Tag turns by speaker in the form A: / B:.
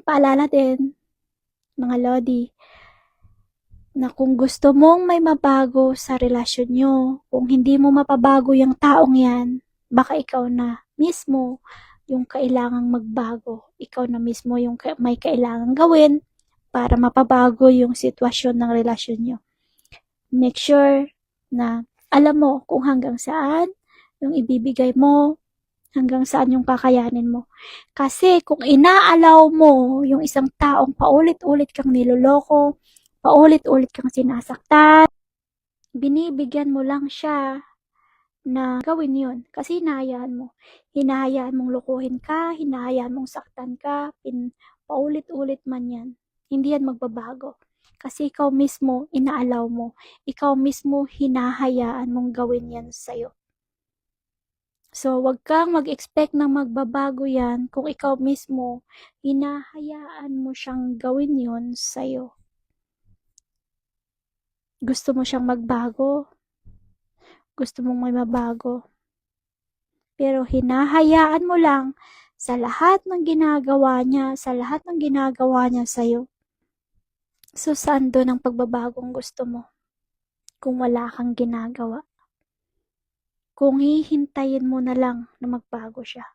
A: Ayan, paalala din, mga Lodi, na kung gusto mong may mabago sa relasyon nyo, kung hindi mo mapabago yung taong yan, baka ikaw na mismo yung kailangang magbago. Ikaw na mismo yung may kailangang gawin para mapabago yung sitwasyon ng relasyon nyo. Make sure na alam mo kung hanggang saan yung ibibigay mo, hanggang saan yung kakayanin mo. Kasi kung inaalaw mo yung isang taong paulit-ulit kang niloloko, paulit-ulit kang sinasaktan, binibigyan mo lang siya na gawin yun. Kasi hinahayaan mo. Hinahayaan mong lukuhin ka, hinahayaan mong saktan ka, pin, paulit-ulit man yan. Hindi yan magbabago. Kasi ikaw mismo, inaalaw mo. Ikaw mismo, hinahayaan mong gawin yan sa'yo. So, wag kang mag-expect na magbabago yan kung ikaw mismo, hinahayaan mo siyang gawin yon sa'yo. Gusto mo siyang magbago? Gusto mong may mabago? Pero hinahayaan mo lang sa lahat ng ginagawa niya, sa lahat ng ginagawa niya sa'yo. So, saan doon ang pagbabagong gusto mo? Kung wala kang ginagawa. Kung hihintayin mo na lang na magbago siya.